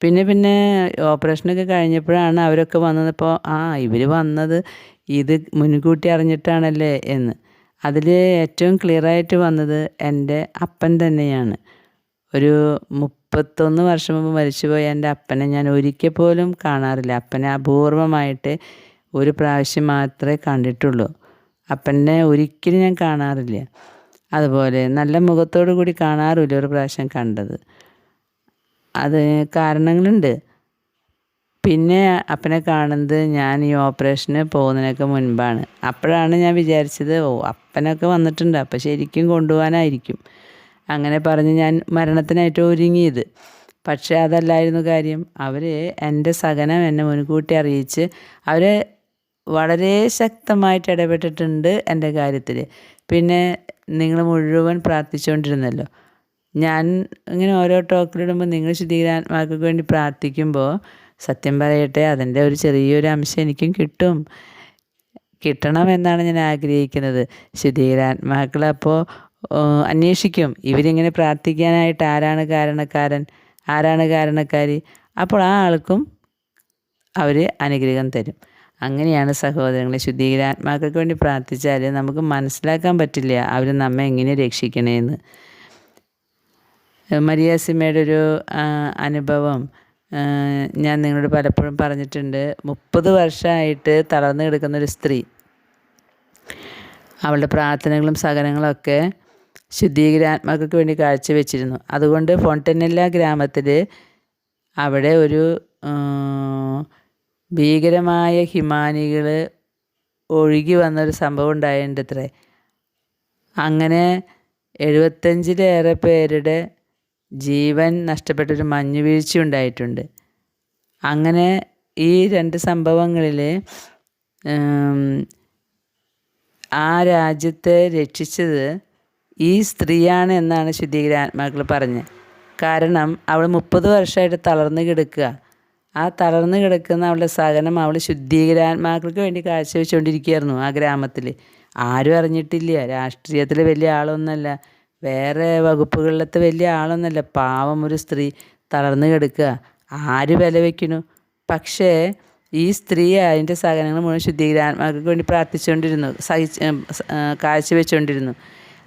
പിന്നെ പിന്നെ ഓപ്പറേഷനൊക്കെ കഴിഞ്ഞപ്പോഴാണ് അവരൊക്കെ വന്നപ്പോൾ ആ ഇവർ വന്നത് ഇത് മുൻകൂട്ടി അറിഞ്ഞിട്ടാണല്ലേ? എന്ന്. അതിൽ ഏറ്റവും ക്ലിയറായിട്ട് വന്നത് എന്റെ അപ്പൻ തന്നെയാണ്. ഒരു മുപ്പത്തൊന്ന് വർഷം മുമ്പ് മരിച്ചുപോയ എന്റെ അപ്പനെ ഞാൻ ഒരിക്കൽ പോലും കാണാറില്ല. അപ്പനെ അപൂർവമായിട്ട് ഒരു പ്രാവശ്യം മാത്രമേ കണ്ടിട്ടുള്ളൂ. അപ്പനെ ഒരിക്കലും ഞാൻ കാണാറില്ല. അതുപോലെ നല്ല മുഖത്തോടു കൂടി കാണാറില്ല ഒരു പ്രാവശ്യം കണ്ടത്. അത് കാരണങ്ങളുണ്ട്. പിന്നെ അപ്പനെ കാണുന്നത് ഞാൻ ഈ ഓപ്പറേഷന് പോകുന്നതിനൊക്കെ മുൻപാണ്. അപ്പോഴാണ് ഞാൻ വിചാരിച്ചത് ഓ അപ്പനൊക്കെ വന്നിട്ടുണ്ട്. അപ്പം ശരിക്കും കൊണ്ടുപോകാനായിരിക്കും. അങ്ങനെ പറഞ്ഞ് ഞാൻ മരണത്തിനായിട്ട് ഒരുങ്ങിയത്. പക്ഷേ അതല്ലായിരുന്നു കാര്യം. അവർ എന്റെ സഹനം എന്നെ മുൻകൂട്ടി അറിയിച്ച് അവർ വളരെ ശക്തമായിട്ട് ഇടപെട്ടിട്ടുണ്ട് എന്റെ കാര്യത്തിൽ പിന്നെ നിങ്ങൾ മുഴുവൻ പ്രാർത്ഥിച്ചുകൊണ്ടിരുന്നല്ലോ. ഞാൻ ഇങ്ങനെ ഓരോ ടോക്കിലിടുമ്പോൾ നിങ്ങൾ ശുദ്ധീകരാത്മാക്കൾക്ക് വേണ്ടി പ്രാർത്ഥിക്കുമ്പോൾ സത്യം പറയട്ടെ അതിന്റെ ഒരു ചെറിയൊരു അംശം എനിക്കും കിട്ടും. കിട്ടണമെന്നാണ് ഞാൻ ആഗ്രഹിക്കുന്നത്. ശുദ്ധീരാത്മാക്കൾ അപ്പോൾ അന്വേഷിക്കും. ഇവരിങ്ങനെ പ്രാർത്ഥിക്കാനായിട്ട് ആരാണ് കാരണക്കാരൻ ആരാണ് കാരണക്കാരി? അപ്പോൾ ആ ആൾക്കും അവർ അനുഗ്രഹം തരും. അങ്ങനെയാണ് സഹോദരങ്ങളെ ശുദ്ധീകരാത്മാക്കൾക്ക് വേണ്ടി പ്രാർത്ഥിച്ചാൽ നമുക്ക് മനസ്സിലാക്കാൻ പറ്റില്ല അവർ നമ്മെ എങ്ങനെ രക്ഷിക്കണേന്ന്. മരിയാസിമ്മയുടെ ഒരു അനുഭവം. ഞാൻ നിങ്ങളോട് പലപ്പോഴും പറഞ്ഞിട്ടുണ്ട് മുപ്പത് വർഷമായിട്ട് തളർന്നു കിടക്കുന്ന ഒരു സ്ത്രീ അവളുടെ പ്രാർത്ഥനകളും സഹനങ്ങളൊക്കെ ശുദ്ധീകരാത്മാക്കൾക്ക് വേണ്ടി കാഴ്ചവെച്ചിരുന്നു. അതുകൊണ്ട് ഫോണ്ടനെല്ല ഗ്രാമത്തിൽ അവിടെ ഒരു ഭീകരമായ ഹിമാനികൾ ഒഴുകി വന്നൊരു സംഭവം ഉണ്ടായിട്ടുണ്ട് അത്രേ. അങ്ങനെ എഴുപത്തഞ്ചിലേറെ പേരുടെ ജീവൻ നഷ്ടപ്പെട്ടൊരു മഞ്ഞുവീഴ്ച ഉണ്ടായിട്ടുണ്ട്. അങ്ങനെ ഈ രണ്ട് സംഭവങ്ങളിൽ ആ രാജ്യത്തെ രക്ഷിച്ചത് ഈ സ്ത്രീയാണ് എന്നാണ് ശുദ്ധീകരാത്മാക്കൾ പറഞ്ഞത്. കാരണം അവൾ മുപ്പത് വർഷമായിട്ട് തളർന്നു കിടക്കുക. ആ തളർന്നു കിടക്കുന്ന അവളുടെ സഹനം അവൾ ശുദ്ധീകരാത്മാക്കൾക്ക് വേണ്ടി കാഴ്ചവെച്ചുകൊണ്ടിരിക്കുകയായിരുന്നു ആ ഗ്രാമത്തിൽ ആരും അറിഞ്ഞിട്ടില്ല. രാഷ്ട്രീയത്തിൽ വലിയ ആളൊന്നുമല്ല. വേറെ വകുപ്പുകളിലത്തെ വലിയ ആളൊന്നുമല്ല. പാവം ഒരു സ്ത്രീ തളർന്നു കിടക്കുക. ആര് വില വയ്ക്കുന്നു? പക്ഷേ ഈ സ്ത്രീ അതിന്റെ സഹനങ്ങൾ മുഴുവൻ ശുദ്ധീകരാത്മാക്കൾക്ക് വേണ്ടി പ്രാർത്ഥിച്ചുകൊണ്ടിരുന്നു. സഹിച്ച് കാഴ്ചവെച്ചുകൊണ്ടിരുന്നു.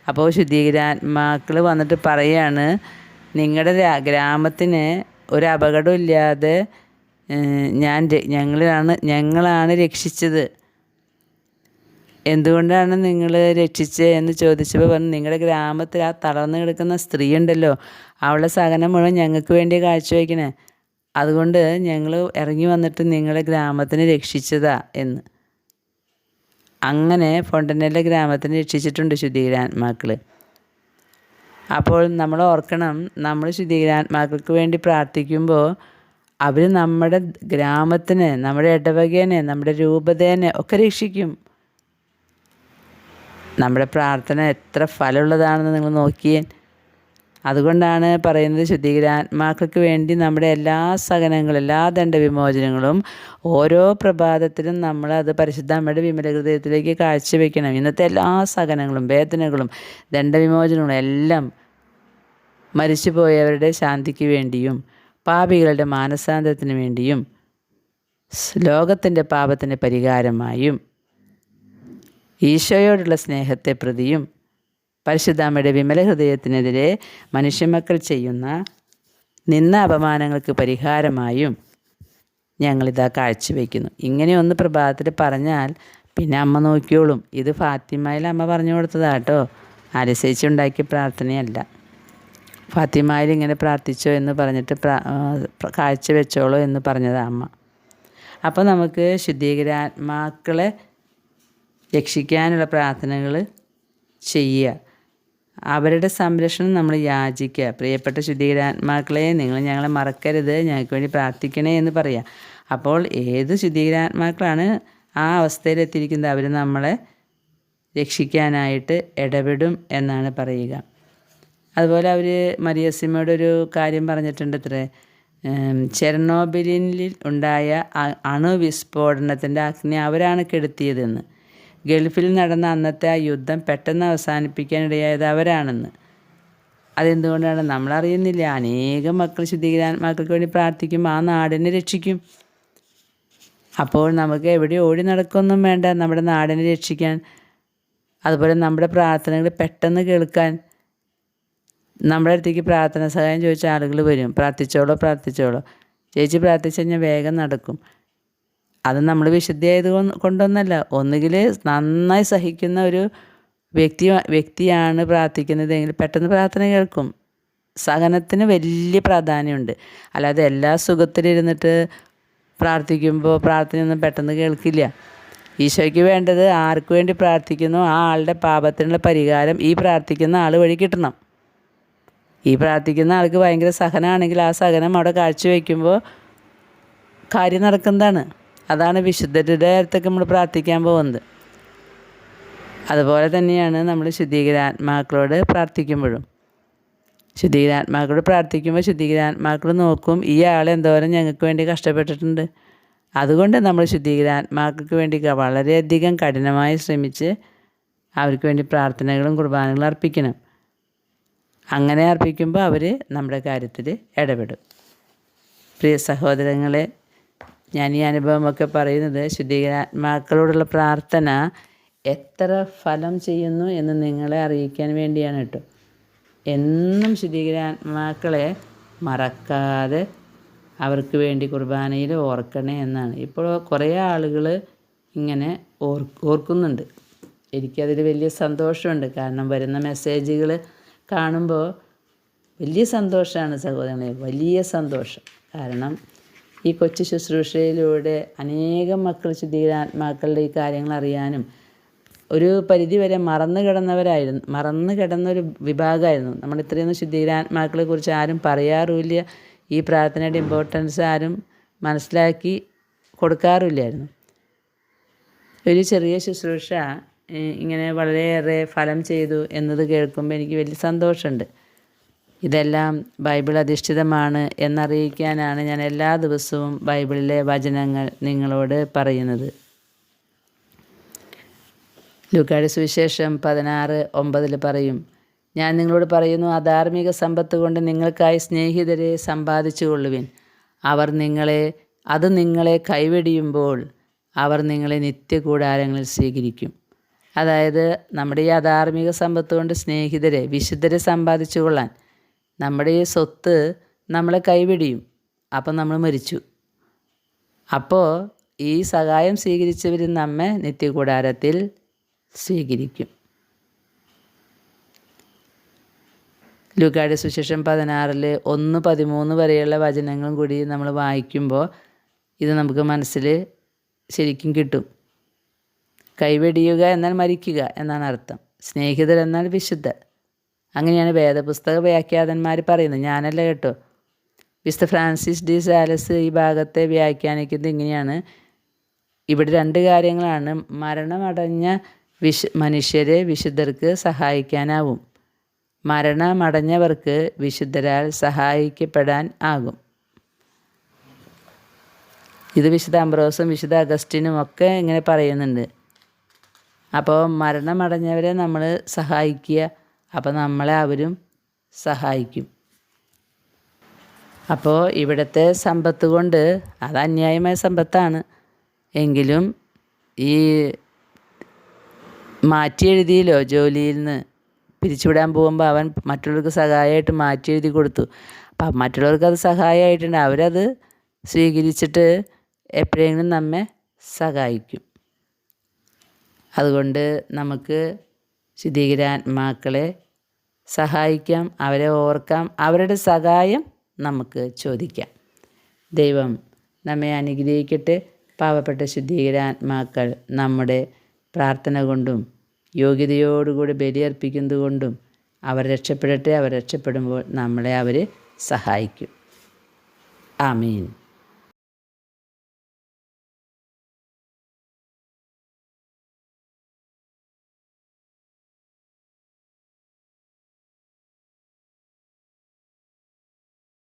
അപ്പോൾ ശുദ്ധീകരാത്മാക്കൾ വന്നിട്ട് പറയാണ് നിങ്ങളുടെ ഗ്രാമത്തിന് ഒരു അപകടമില്ലാതെ ഞാൻ ഞങ്ങളാണ് ഞങ്ങളാണ് രക്ഷിച്ചത്. എന്തുകൊണ്ടാണ് നിങ്ങൾ രക്ഷിച്ചത് എന്ന് ചോദിച്ചപ്പോൾ പറഞ്ഞു നിങ്ങളുടെ ഗ്രാമത്തിൽ ആ തളർന്നു കിടക്കുന്ന സ്ത്രീ ഉണ്ടല്ലോ. അവളെ സഹനം മുഴുവൻ ഞങ്ങൾക്ക് വേണ്ടി കാഴ്ചവെക്കണേ അതുകൊണ്ട് ഞങ്ങൾ ഇറങ്ങി വന്നിട്ട് നിങ്ങളുടെ ഗ്രാമത്തിനെ രക്ഷിച്ചതാ എന്ന്. അങ്ങനെ ഫോണ്ടനല്ല ഗ്രാമത്തിനെ രക്ഷിച്ചിട്ടുണ്ട് ശുദ്ധീകരാത്മാക്കൾ. അപ്പോൾ നമ്മൾ ഓർക്കണം നമ്മൾ ശുദ്ധീകരാത്മാക്കൾക്ക് വേണ്ടി പ്രാർത്ഥിക്കുമ്പോൾ അവർ നമ്മുടെ ഗ്രാമത്തിന് നമ്മുടെ ഇടവകേനെ നമ്മുടെ രൂപതേനെ ഒക്കെ രക്ഷിക്കും. നമ്മുടെ പ്രാർത്ഥന എത്ര ഫലമുള്ളതാണെന്ന് നിങ്ങൾ നോക്കിയേ. അതുകൊണ്ടാണ് പറയുന്നത് ശുദ്ധീകരാത്മാക്കൾക്ക് വേണ്ടി നമ്മുടെ എല്ലാ സഹനങ്ങളും എല്ലാ ദണ്ഡവിമോചനങ്ങളും ഓരോ പ്രഭാതത്തിലും നമ്മൾ അത് പരിശുദ്ധ അമ്മയുടെ വിമല ഹൃദയത്തിലേക്ക് കാഴ്ചവെക്കണം. ഇന്നത്തെ എല്ലാ സഹനങ്ങളും വേദനകളും ദണ്ഡവിമോചനങ്ങളും എല്ലാം മരിച്ചുപോയവരുടെ ശാന്തിക്ക് വേണ്ടിയും പാപികളുടെ മാനസാന്തരത്തിന് വേണ്ടിയും ലോകത്തിന്റെ പാപത്തിന് പരിഹാരമായും ഈശോയോടുള്ള സ്നേഹത്തെ പ്രതിയും പരിശുദ്ധാമയുടെ വിമല ഹൃദയത്തിനെതിരെ മനുഷ്യമക്കൾ ചെയ്യുന്ന നിന്ന അപമാനങ്ങൾക്ക് പരിഹാരമായും ഞങ്ങളിതാ കാഴ്ചവെക്കുന്നു. ഇങ്ങനെ ഒന്ന് പ്രഭാതത്തിൽ പറഞ്ഞാൽ പിന്നെ അമ്മ നോക്കിയോളും. ഇത് ഫാത്തിമയിൽ അമ്മ പറഞ്ഞു കൊടുത്തതാട്ടോ. ആലസേച്ചി ഉണ്ടാക്കിയ പ്രാർത്ഥനയല്ല. ഫാത്തിമയിൽ ഇങ്ങനെ പ്രാർത്ഥിച്ചോ എന്ന് പറഞ്ഞിട്ട് കാഴ്ച വെച്ചോളോ എന്ന് പറഞ്ഞതാ അമ്മ. അപ്പോൾ നമുക്ക് ശുദ്ധീകരാത്മാക്കളെ രക്ഷിക്കാനുള്ള പ്രാർത്ഥനകൾ ചെയ്യുക. അവരുടെ സംരക്ഷണം നമ്മൾ യാചിക്കുക. പ്രിയപ്പെട്ട ശുദ്ധീകരാത്മാക്കളെ നിങ്ങൾ ഞങ്ങളെ മറക്കരുത്. ഞങ്ങൾക്ക് വേണ്ടി പ്രാർത്ഥിക്കണേ എന്ന് പറയാം. അപ്പോൾ ഏത് ശുദ്ധീകരാത്മാക്കളാണ് ആ അവസ്ഥയിലെത്തിയിരിക്കുന്നത് അവർ നമ്മളെ രക്ഷിക്കാനായിട്ട് ഇടപെടും എന്നാണ് പറയുക. അതുപോലെ അവർ മരിയസിമയുടെ ഒരു കാര്യം പറഞ്ഞിട്ടുണ്ട് അത്രേ ചെർണോബിലിൽ ഉണ്ടായ അണുവിസ്ഫോടനത്തിന്റെ അഗ്നി അവരാണ് കെടുത്തിയതെന്ന്. ഗൾഫിൽ നടന്ന അന്നത്തെ ആ യുദ്ധം പെട്ടെന്ന് അവസാനിപ്പിക്കാനിടയായത് അവരാണെന്ന്. അതെന്തുകൊണ്ടാണ്? നമ്മളറിയുന്നില്ല. അനേകം മക്കൾ ശുദ്ധീകരാത്മാക്കൾക്ക് വേണ്ടി പ്രാർത്ഥിക്കും. ആ നാടിനെ രക്ഷിക്കും. അപ്പോൾ നമുക്ക് എവിടെ ഓടി നടക്കൊന്നും വേണ്ട. നമ്മുടെ നാടിനെ രക്ഷിക്കാൻ അതുപോലെ നമ്മുടെ പ്രാർത്ഥനകൾ പെട്ടെന്ന് കേൾക്കാൻ നമ്മുടെ അടുത്തേക്ക് പ്രാർത്ഥന സഹായം ചോദിച്ച ആളുകൾ വരും. പ്രാർത്ഥിച്ചോളോ പ്രാർത്ഥിച്ചോളോ. ചേച്ചി പ്രാർത്ഥിച്ചു കഴിഞ്ഞാൽ വേഗം നടക്കും. അത് നമ്മൾ വിശുദ്ധിയായത് കൊണ്ടൊന്നല്ല. ഒന്നുകിൽ നന്നായി സഹിക്കുന്ന ഒരു വ്യക്തി വ്യക്തിയാണ് പ്രാർത്ഥിക്കുന്നതെങ്കിൽ പെട്ടെന്ന് പ്രാർത്ഥന കേൾക്കും. സഹനത്തിന് വലിയ പ്രാധാന്യമുണ്ട്. അല്ലാതെ എല്ലാ സുഖത്തിലിരുന്നിട്ട് പ്രാർത്ഥിക്കുമ്പോൾ പ്രാർത്ഥനയൊന്നും പെട്ടെന്ന് കേൾക്കില്ല. ഈശോയ്ക്ക് വേണ്ടത് ആർക്ക് വേണ്ടി പ്രാർത്ഥിക്കുന്നു? ആ ആളുടെ പാപത്തിനുള്ള പരിഹാരം ഈ പ്രാർത്ഥിക്കുന്ന ആൾ വഴി കിട്ടണം. ഈ പ്രാർത്ഥിക്കുന്ന ആൾക്ക് ഭയങ്കര സഹനമാണെങ്കിൽ ആ സഹനം അവിടെ കാഴ്ചവെക്കുമ്പോൾ കാര്യം നടക്കുന്നതാണ്. അതാണ് വിശുദ്ധരുടെ അടുത്തൊക്കെ നമ്മൾ പ്രാർത്ഥിക്കാൻ പോകുന്നത്. അതുപോലെ തന്നെയാണ് നമ്മൾ ശുദ്ധീകരാത്മാക്കളോട് പ്രാർത്ഥിക്കുമ്പോഴും. ശുദ്ധീകരാത്മാക്കളോട് പ്രാർത്ഥിക്കുമ്പോൾ ശുദ്ധീകരാത്മാക്കൾ നോക്കും ഈ ആൾ എന്തോരം ഞങ്ങൾക്ക് വേണ്ടി കഷ്ടപ്പെട്ടിട്ടുണ്ട്. അതുകൊണ്ട് നമ്മൾ ശുദ്ധീകരാത്മാക്കൾക്ക് വേണ്ടി വളരെയധികം കഠിനമായി ശ്രമിച്ച് അവർക്ക് വേണ്ടി പ്രാർത്ഥനകളും കുർബാനകളും അർപ്പിക്കണം. അങ്ങനെ അർപ്പിക്കുമ്പോൾ അവർ നമ്മുടെ കാര്യത്തിൽ ഇടപെടും. പ്രിയ സഹോദരങ്ങളെ ഞാൻ ഈ അനുഭവമൊക്കെ പറയുന്നത് ശുദ്ധീകരാത്മാക്കളോടുള്ള പ്രാർത്ഥന എത്ര ഫലം ചെയ്യുന്നു എന്ന് നിങ്ങളെ അറിയിക്കാൻ വേണ്ടിയാണ് കേട്ടോ. എന്നും ശുദ്ധീകരാത്മാക്കളെ മറക്കാതെ അവർക്ക് വേണ്ടി കുർബാനയിൽ ഓർക്കണേ എന്നാണ്. ഇപ്പോൾ കുറേ ആളുകൾ ഇങ്ങനെ ഓർ ഓർക്കുന്നുണ്ട്. എനിക്കതിൽ വലിയ സന്തോഷമുണ്ട്. കാരണം വരുന്ന മെസ്സേജുകൾ കാണുമ്പോൾ വലിയ സന്തോഷമാണ് സഹോദരങ്ങളെ വലിയ സന്തോഷം. കാരണം ഈ കൊച്ചു ശുശ്രൂഷയിലൂടെ അനേകം മക്കൾ ശുദ്ധീകരാത്മാക്കളുടെ ഈ കാര്യങ്ങൾ അറിയാനും ഒരു പരിധിവരെ മറന്നു കിടന്നവരായിരുന്നു മറന്നു കിടന്നൊരു വിഭാഗമായിരുന്നു. നമ്മൾ ഇത്രയൊന്നും ശുദ്ധീകരാത്മാക്കളെ കുറിച്ച് ആരും പറയാറുമില്ല. ഈ പ്രാർത്ഥനയുടെ ഇമ്പോർട്ടൻസ് ആരും മനസ്സിലാക്കി കൊടുക്കാറില്ലായിരുന്നു ഒരു ചെറിയ ശുശ്രൂഷ ഇങ്ങനെ വളരെയേറെ ഫലം ചെയ്തു എന്നത് കേൾക്കുമ്പോൾ എനിക്ക് വലിയ സന്തോഷമുണ്ട്. ഇതെല്ലാം ബൈബിൾ അധിഷ്ഠിതമാണ് എന്നറിയിക്കാനാണ് ഞാൻ എല്ലാ ദിവസവും ബൈബിളിലെ വചനങ്ങൾ നിങ്ങളോട് പറയുന്നത്. ലുക്കാടി സുവിശേഷം പതിനാറ് ഒമ്പതിൽ പറയും ഞാൻ നിങ്ങളോട് പറയുന്നു അധാർമിക സമ്പത്ത് കൊണ്ട് നിങ്ങൾക്കായി സ്നേഹിതരെ സമ്പാദിച്ചു കൊള്ളുവിൻ. അവർ നിങ്ങളെ അത് നിങ്ങളെ കൈവെടിയുമ്പോൾ അവർ നിങ്ങളെ നിത്യകൂടാരങ്ങളിൽ സ്വീകരിക്കും. അതായത് നമ്മുടെ ഈ അധാർമിക സമ്പത്ത് കൊണ്ട് സ്നേഹിതരെ വിശുദ്ധരെ സമ്പാദിച്ചു കൊള്ളാൻ നമ്മുടെ ഈ സ്വത്ത് നമ്മളെ കൈവെടിയും. അപ്പം നമ്മൾ മരിച്ചു. അപ്പോൾ ഈ സഹായം സ്വീകരിച്ചവർ നമ്മെ നിത്യകൂടാരത്തിൽ സ്വീകരിക്കും. ലുക്കാട് സുശേഷം പതിനാറിൽ ഒന്ന് പതിമൂന്ന് വരെയുള്ള വചനങ്ങളും കൂടി നമ്മൾ വായിക്കുമ്പോൾ ഇത് നമുക്ക് മനസ്സിൽ ശരിക്കും കിട്ടും. കൈവെടിയുക എന്നാൽ മരിക്കുക എന്നാണ് അർത്ഥം. സ്നേഹിതർ എന്നാൽ വിശുദ്ധ അങ്ങനെയാണ് വേദപുസ്തക വ്യാഖ്യാതന്മാർ പറയുന്നത്. ഞാനല്ല കേട്ടോ. വിശുദ്ധ ഫ്രാൻസിസ് ഡി സാലസ് ഈ ഭാഗത്തെ വ്യാഖ്യാനിക്കുന്നത് ഇങ്ങനെയാണ്. ഇവിടെ രണ്ട് കാര്യങ്ങളാണ്. മരണമടഞ്ഞ വിശ മനുഷ്യരെ വിശുദ്ധർക്ക് സഹായിക്കാനാവും. മരണമടഞ്ഞവർക്ക് വിശുദ്ധരാൽ സഹായിക്കപ്പെടാൻ ആകും. ഇത് വിശുദ്ധ അംബ്രോസും വിശുദ്ധ അഗസ്റ്റിനും ഒക്കെ ഇങ്ങനെ പറയുന്നുണ്ട്. അപ്പോൾ മരണമടഞ്ഞവരെ നമ്മൾ സഹായിക്കുക അപ്പോൾ നമ്മളെ അവരും സഹായിക്കും. അപ്പോൾ ഇവിടുത്തെ സമ്പത്ത് കൊണ്ട് അത് അന്യായമായ സമ്പത്താണ്. എങ്കിലും ഈ മാറ്റി എഴുതിയല്ലോ ജോലിയിൽ നിന്ന് പിരിച്ചുവിടാൻ പോകുമ്പോൾ അവൻ മറ്റുള്ളവർക്ക് സഹായമായിട്ട് മാറ്റി എഴുതി കൊടുത്തു. അപ്പം മറ്റുള്ളവർക്ക് അത് സഹായമായിട്ടുണ്ട്. അവരത് സ്വീകരിച്ചിട്ട് എപ്പോഴെങ്കിലും നമ്മെ സഹായിക്കും. അതുകൊണ്ട് നമുക്ക് ശുദ്ധീകരാത്മാക്കളെ സഹായിക്കാം അവരെ ഓർക്കാം അവരുടെ സഹായം നമുക്ക് ചോദിക്കാം. ദൈവം നമ്മെ അനുഗ്രഹിക്കട്ടെ. പാവപ്പെട്ട ശുദ്ധീകരാത്മാക്കൾ നമ്മുടെ പ്രാർത്ഥന കൊണ്ടും യോഗ്യതയോടുകൂടി ബലിയർപ്പിക്കുന്നത് കൊണ്ടും അവർ രക്ഷപ്പെടട്ടെ അവർ രക്ഷപ്പെടുമ്പോൾ നമ്മളെ അവർ സഹായിക്കും. ആമീൻ.